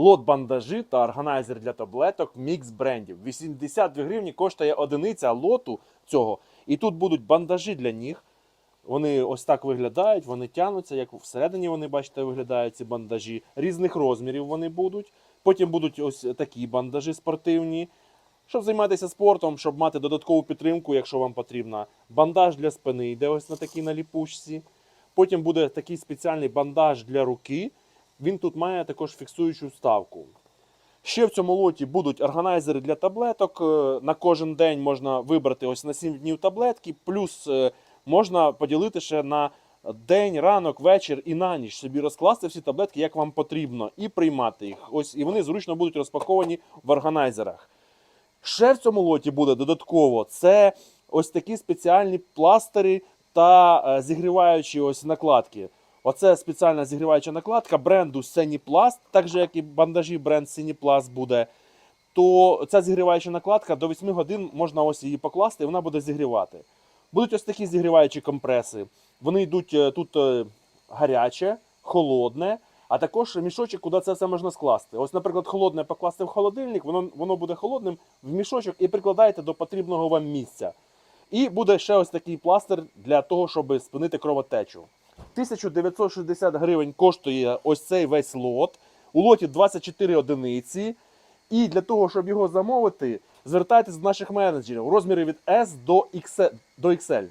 Лот бандажі та органайзер для таблеток мікс брендів. 82 гривні коштує одиниця лоту цього. І тут будуть бандажі для ніг. Вони ось так виглядають, вони тягнуться, як всередині вони, бачите, виглядають ці бандажі. Різних розмірів вони будуть. Потім будуть ось такі бандажі спортивні. Щоб займатися спортом, щоб мати додаткову підтримку, якщо вам потрібна. Бандаж для спини йде ось на такій наліпучці. Потім буде такий спеціальний бандаж для руки. Він тут має також фіксуючу вставку. Ще в цьому лоті будуть органайзери для таблеток. Е, На кожен день можна вибрати ось на 7 днів таблетки, плюс е, можна поділити ще на день, ранок, вечір і на ніч собі розкласти всі таблетки, як вам потрібно, і приймати їх. Ось і вони зручно будуть розпаковані в органайзерах. Ще в цьому лоті буде додатково це ось такі спеціальні пластири та е, зігріваючі ось накладки. Оце спеціальна зігріваюча накладка бренду Сеніпласт, так же як і бандажі бренд Сеніпласт буде. То ця зігріваюча накладка до 8 годин можна ось її покласти, і вона буде зігрівати. Будуть ось такі зігріваючі компреси. Вони йдуть е, тут е, гаряче, холодне, а також мішочок, куди це все можна скласти. Ось, наприклад, холодне покласти в холодильник, воно, воно буде холодним в мішочок і прикладаєте до потрібного вам місця. І буде ще ось такий пластир для того, щоб спинити кровотечу. 1960 гривень коштує ось цей весь лот. У лоті 24 одиниці. І для того, щоб його замовити, звертайтесь до наших менеджерів. Розміри від S. До XL.